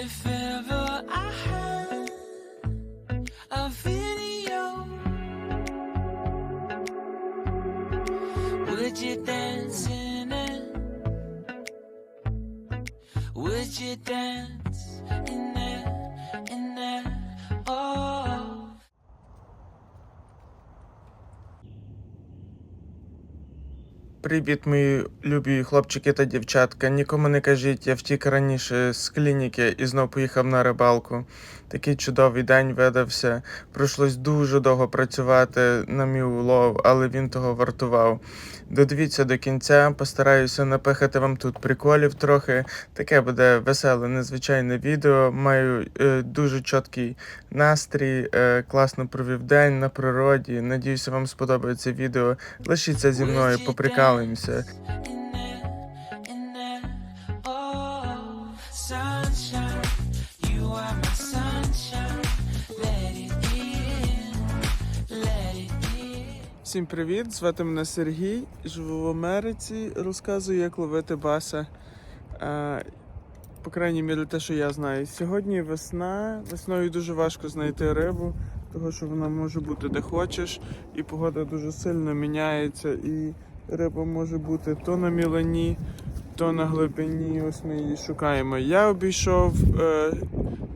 If ever Привіт, мої любі хлопчики та дівчатка. Нікому не кажіть, я втік раніше з клініки і знов поїхав на рибалку. Такий чудовий день видався. Прийшлось дуже довго працювати на мій улов, але він того вартував. Додивіться до кінця, постараюся напихати вам тут приколів трохи. Таке буде веселе, незвичайне відео. Маю е, дуже чіткий настрій, е, класно провів день на природі. Надіюся, вам сподобається відео. Лишіться зі мною, поприкалуємося. In. Всім привіт! Звати мене Сергій. Живу в Америці. Розказую, як ловити баса. Е, по крайній мірі, те, що я знаю. Сьогодні весна. Весною дуже важко знайти рибу, тому що вона може бути де хочеш, і погода дуже сильно міняється, і риба може бути то на мілані, то на глибині. Ось ми її шукаємо. Я обійшов е,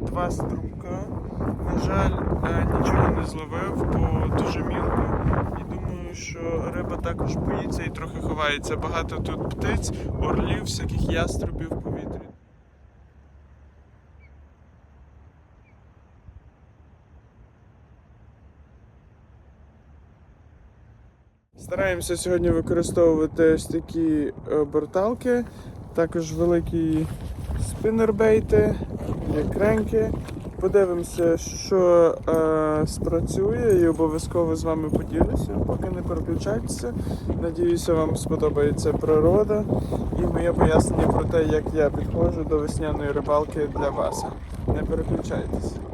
два струмка. На жаль, е, нічого не зловив, бо дуже мілко. І думаю, що риба також боїться і трохи ховається. Багато тут птиць, орлів, всяких яструбів в повітрі. Стараємося сьогодні використовувати ось такі е, борталки, також великі спінербейти, як кренки. Подивимося, що е, спрацює, і обов'язково з вами поділюся, поки не переключайтеся. Надіюся, вам сподобається природа і моє пояснення про те, як я підходжу до весняної рибалки для вас. Не переключайтеся.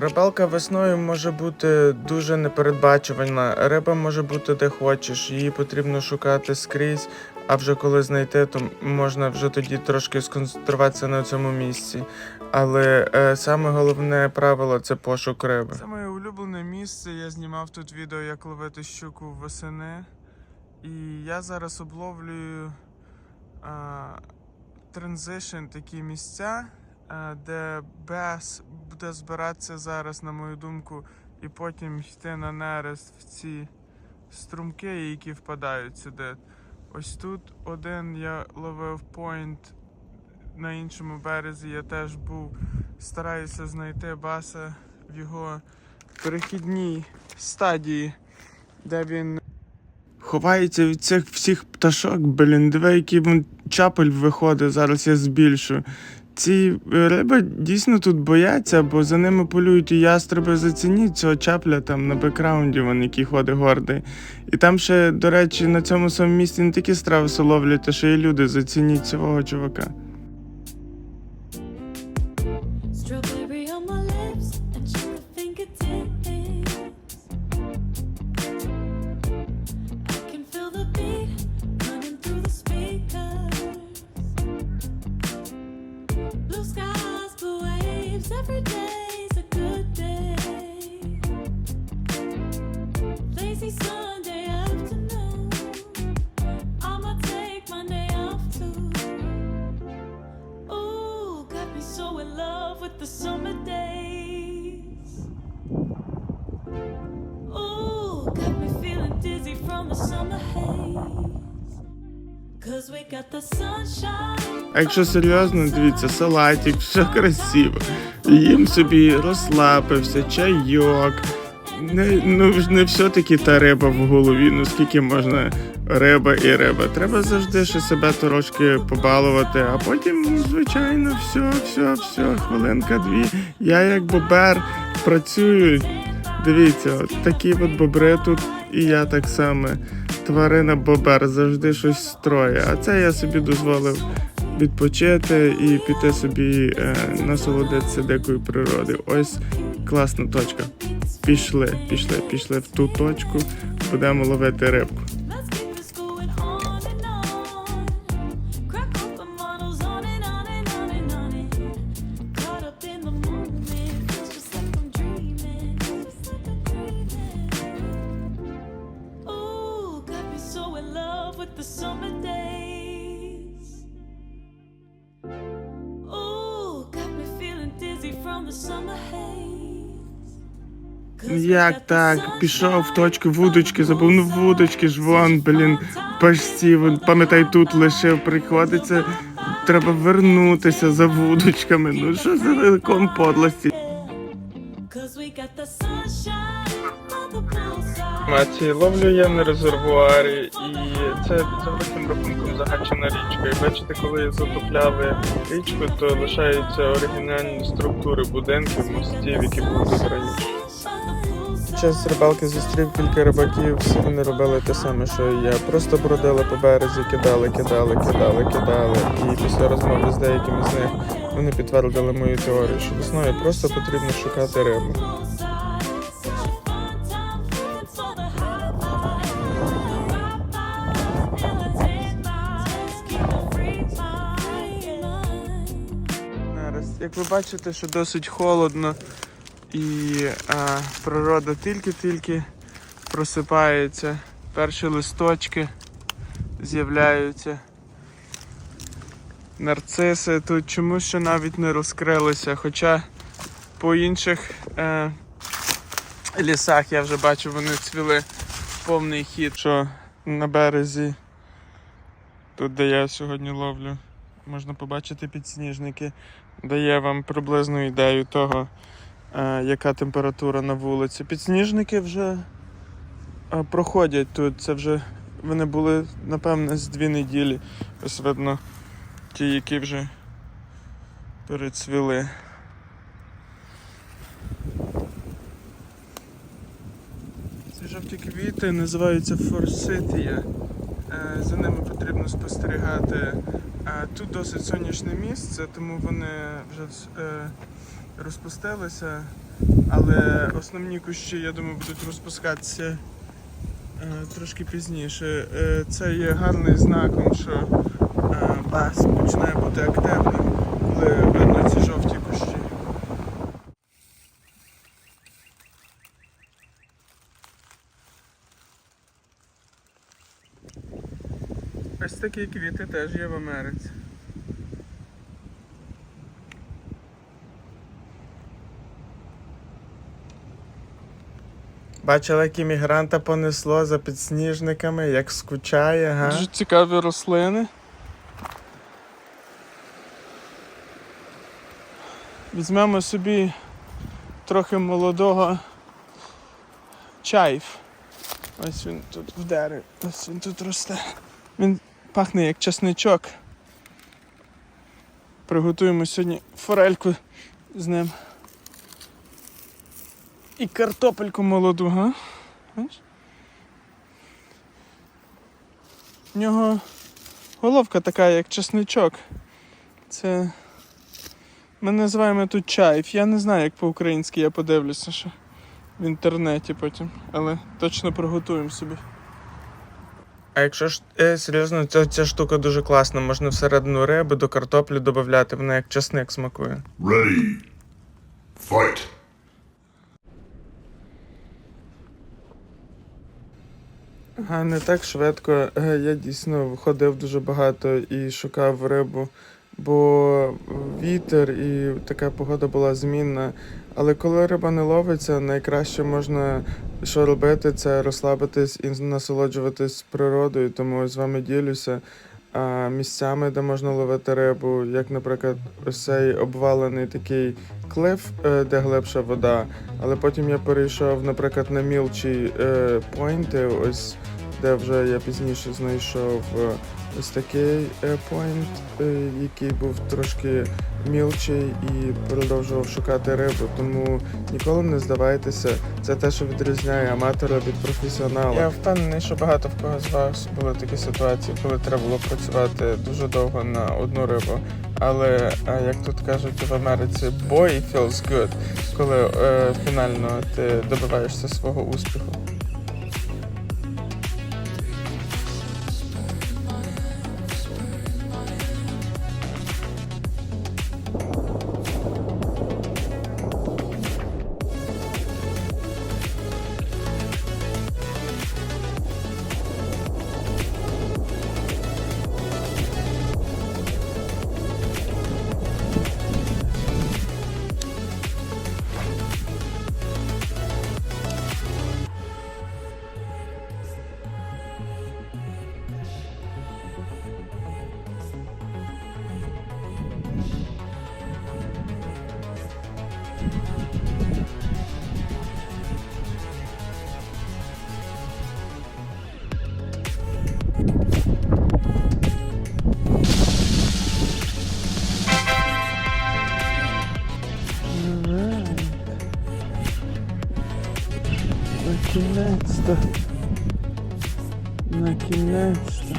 Рибалка весною може бути дуже непередбачувана. Риба може бути де хочеш, її потрібно шукати скрізь. А вже коли знайти, то можна вже тоді трошки сконцентруватися на цьому місці. Але е, саме головне правило це пошук риби. Це моє улюблене місце. Я знімав тут відео, як ловити щуку восени. І я зараз обловлюю транзишн такі місця, де без буде збиратися зараз, на мою думку, і потім йти на нерест в ці струмки, які впадають сюди. Ось тут один я ловив пойнт на іншому березі. Я теж був, стараюся знайти баса в його перехідній стадії, де він ховається від цих всіх пташок, блін, диви, який чапель виходить, зараз я збільшу. Ці риби дійсно тут бояться, бо за ними полюють і ястреби. Зацініть цього чапля там на бекграунді, вон який ходить гордий. І там ще, до речі, на цьому самому місці не такі страви ловлять, а ще й люди. Зацініть цього чувака. А якщо серйозно, дивіться, салатик, все красиво. Їм собі розслабився, чайок. Не, ну не все-таки та риба в голові, ну скільки можна риба і риба. Треба завжди ще себе трошки побалувати, а потім, ну, звичайно, все, все, все, хвилинка, дві. Я як бобер працюю. Дивіться, от такі от бобри тут, і я так само. Тварина бобер завжди щось строє. А це я собі дозволив відпочити і піти собі е, насолодитися дикою природою. Ось класна точка. Пішли, пішли, пішли в ту точку, будемо ловити рибку. The summer days. Ooh, got me feeling dizzy from the summer haze. Як так? Пішов в точку вудочки, забув, ну вудочки ж вон, блін, пашці, вон, пам'ятай, тут лишив, приходиться, треба вернутися за вудочками. Ну що за великом подлості? Cause we got the sunshine on the poolside. Маці, ловлю я на резервуарі, і це за великим рахунком загачена річка. І бачите, коли затопляли річку, то лишаються оригінальні структури будинків, мостів, які були тут раніше. Під час рибалки зустрів кілька рибаків, всі вони робили те саме, що і я. Просто бродили по березі, кидали, кидали, кидали, кидали. І після розмови з деякими з них вони підтвердили мою теорію, що весною просто потрібно шукати рибу. Як ви бачите, що досить холодно і а, природа тільки-тільки просипається. Перші листочки з'являються. Нарциси тут чомусь ще навіть не розкрилися, хоча по інших е, лісах я вже бачу, вони цвіли повний хід, що на березі, тут де я сьогодні ловлю, можна побачити підсніжники дає вам приблизну ідею того, е, яка температура на вулиці. Підсніжники вже е, проходять тут. Це вже вони були, напевне, з дві неділі. Ось видно ті, які вже перецвіли. Ці жовті квіти називаються форситія. Е, За ними потрібно спостерігати. Тут досить сонячне місце, тому вони вже е, розпустилися. Але основні кущі, я думаю, будуть розпускатися е, трошки пізніше. Е, це є гарним знаком, що е, бас починає бути активним, коли видно ці жовті кущі. Ось такі квіти теж є в Америці. Бачили, як іммігранта понесло за підсніжниками, як скучає, га? Дуже цікаві рослини. Візьмемо собі трохи молодого чайф. Ось він тут в дереві, ось він тут росте. Він пахне як чесничок. Приготуємо сьогодні форельку з ним. І картопельку молоду, га? В нього головка така, як чесничок. Це. Ми називаємо тут чайф. Я не знаю, як по-українськи, я подивлюся, що в інтернеті потім. Але точно приготуємо собі. А якщо ж е, серйозно, то ця штука дуже класна. Можна всередину риби до картоплі додати, вона як часник смакує. Ready. Fight. А не так швидко. Е, Я дійсно ходив дуже багато і шукав рибу, бо вітер і така погода була змінна. Але коли риба не ловиться, найкраще можна що робити, це розслабитись і насолоджуватись природою. Тому з вами ділюся місцями, де можна ловити рибу, як, наприклад, ось цей обвалений такий клиф, е, де глибша вода. Але потім я перейшов, наприклад, на мілчі е, пойнти, ось де вже я пізніше знайшов е, ось такий пойнт, е, який був трошки мілчий і продовжував шукати рибу. Тому ніколи не здавайтеся. Це те, що відрізняє аматора від професіонала. Я впевнений, що багато в кого з вас були такі ситуації, коли треба було працювати дуже довго на одну рибу. Але е, як тут кажуть в Америці, boy feels good, коли е, фінально ти добиваєшся свого успіху. Накінець-то. Накінець-то.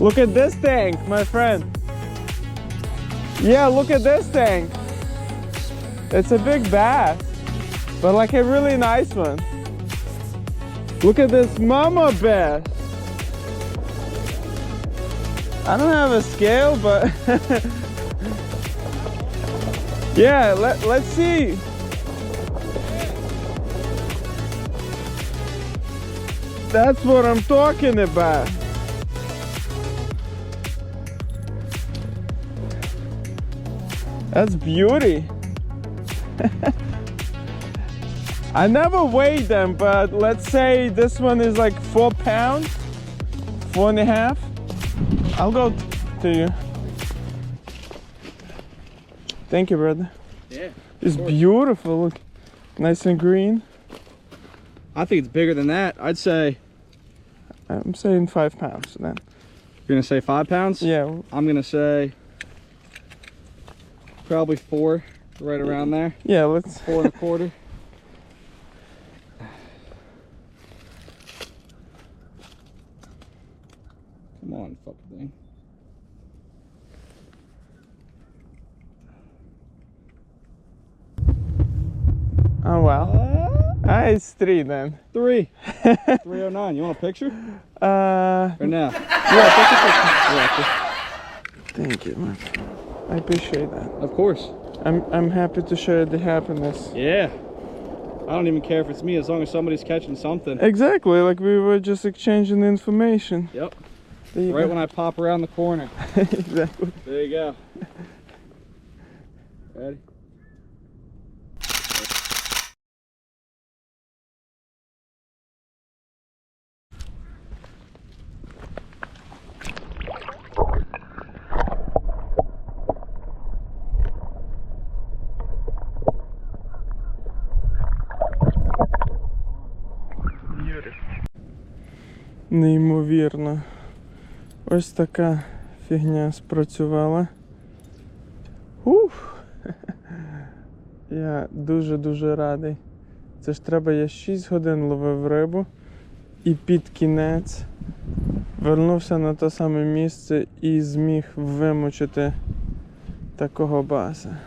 Look at this tank, my friend. Yeah, look at this tank. It's a big bass, but like a really nice one. Look at this mama bass. I don't have a scale, but yeah, let, let's see. That's what I'm talking about. That's beauty. I never weighed them, but let's say this one is like four pounds, four and a half. I'll go to you. Thank you, brother. Yeah. It's beautiful. Look, nice and green. I think it's bigger than that. I'd say I'm saying five pounds then. you're gonna say five pounds. Yeah, I'm gonna say probably four, right around there. yeah. Let's. Four and a quarter. Come on, fucking thing. It's three then. Three. 309. You want a picture? Uh, Or now? yeah. Take a picture. Yeah, Thank you, man. I appreciate that. of course. I'm I'm happy to share the happiness. Yeah. I don't even care if it's me as long as somebody's catching something. Exactly, like we were just exchanging the information. Yep. There you Right go. when I pop around the corner. exactly. There you go. Ready? Неймовірно. Ось така фігня спрацювала. Ух. Я дуже-дуже радий. Це ж треба, я 6 годин ловив рибу і під кінець вернувся на те саме місце і зміг вимучити такого баса.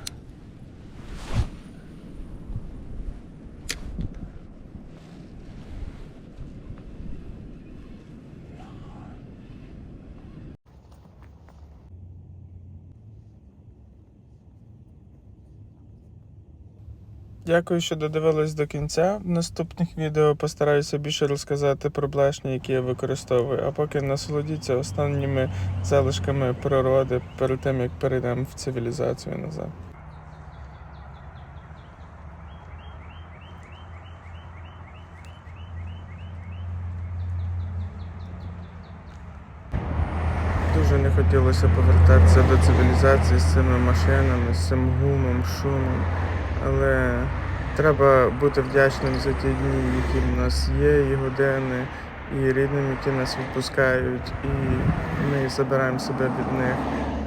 Дякую, що додивились до кінця. В наступних відео постараюся більше розказати про блешні, які я використовую. А поки насолодіться останніми залишками природи перед тим, як перейдемо в цивілізацію назад. Дуже не хотілося повертатися до цивілізації з цими машинами, з цим гумом, шумом. Але треба бути вдячним за ті дні, які в нас є, і години, і рідним, які нас відпускають, і ми забираємо себе від них,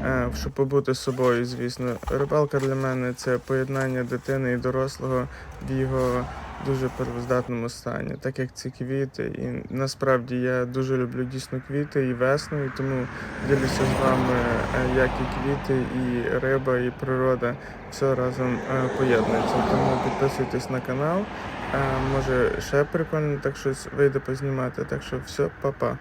е, щоб побути собою, звісно. Рибалка для мене це поєднання дитини і дорослого в його дуже первоздатному стані, так як ці квіти. І насправді я дуже люблю дійсно квіти і весну, і тому ділюся з вами, е, як і квіти, і риба, і природа все разом е, поєднується. Тому підписуйтесь на канал. Е, Може ще прикольно так щось вийде познімати. Так що все, па-па.